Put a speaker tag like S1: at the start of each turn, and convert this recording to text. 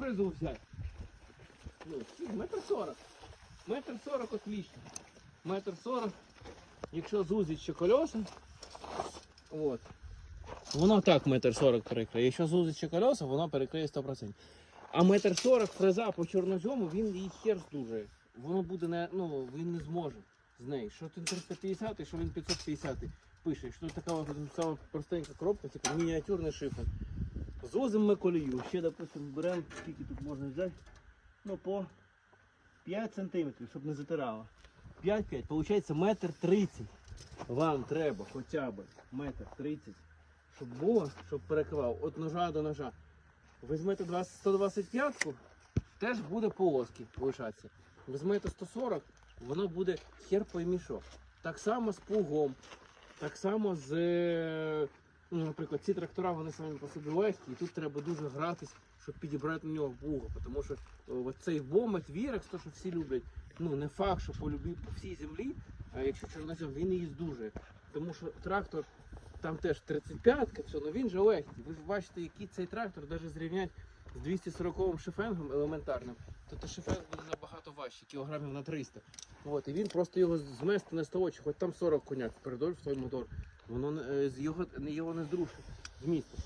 S1: фрезу взяти? Ну, метр сорок. Метр сорок отлично. Метр сорок. Якщо зузить ще колеса, от. Воно так метр сорок перекриє. Якщо зузить ще колеса, воно перекриє 100%. А метр сорок фреза по чорнозьому, він її хер здужує. Воно буде не, ну, він не зможе з неї. Що ти 350, що він 550 пише. Що така от простенька коробка, типу мініатюрний шифр. Зузимо ми колію. Ще, допустимо, беремо, скільки тут можна взяти. Ну, по 5 сантиметрів, щоб не затирало. 5-5, виходить метр 30. Вам треба хоча б метр 30, щоб було, щоб перекривав від ножа до ножа. Візьмете 125-ку, теж буде полоски лишатися. Візьмете 140, воно буде хер поймі що. Так само з плугом, так само з, е, ну, наприклад, ці трактора вони самі по собі легкі, і тут треба дуже гратись, щоб підібрати на нього плуга. Тому що о, цей вомет вірекс, то що всі люблять, ну не факт, що по по всій землі, а якщо чорнозем, він її здужує. Тому що трактор там теж 35-ка, все, ну він же легкий. Ви ж бачите, який цей трактор, навіть зрівняти з 240 шифенгом елементарним, то той шифенг буде набагато важче, кілограмів на 300. От, і він просто його змести не стовочі, хоч там 40 коняк впередоль в той мотор, воно не- е, його, його не зрушить з місця.